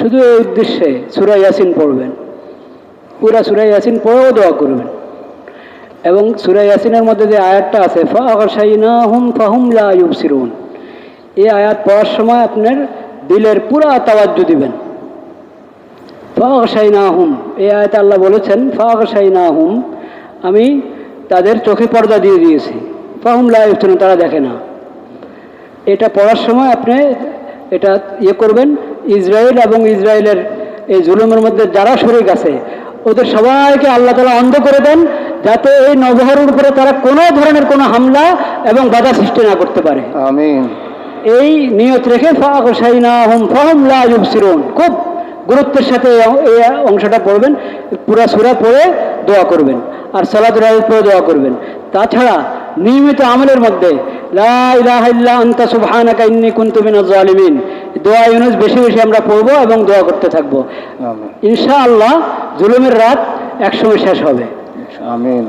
শুধু এই উদ্দেশ্যে সুরা ইয়াসিন পড়বেন। পুরা সুরা ইয়াসিন পড়েও দোয়া করবেন। এবং সুরা ইয়াসিনের মধ্যে যে আয়াতটা আছে ফাহসাইনা হুম ফাহুম ইউবসিরুন এই আয়াত পড়ার সময় আপনার দিলের পুরা তাওয়াজ্জু দিবেন। ফাহসাইনা হুম এই আয়াতে আল্লাহ বলেছেন ফাহসাইনা হুম আমি তাদের চোখে পর্দা দিয়ে দিয়েছি। ফাহুম লা ইউবসিরুন তারা দেখে না। এটা পড়ার সময় আপনি এটা ইয়ে করবেন ইসরায়েল এবং ইসরায়েলের এই জুলুমের মধ্যে যারা শরিক আছে ওদের সবাইকে আল্লাহ তালা অন্ধ করে দেন যাতে এই নবহরের উপরে তারা কোনো ধরনের কোনো হামলা এবং বাধা সৃষ্টি না করতে পারে। আমিন। এই নিয়ত রেখে খুব গুরুত্বের সাথে এই অংশটা পড়বেন পুরা সুরা পড়ে দোয়া করবেন আর আলাইহি পড়ে দোয়া করবেন। তাছাড়া নিয়মিত আমলের মধ্যে জালিমিন। দোয়া ইউনুস বেশি বেশি আমরা পড়ব এবং দোয়া করতে থাকব। ইনশা ইনশাআল্লাহ জুলুমের রাত একসময় শেষ হবে। আমিন।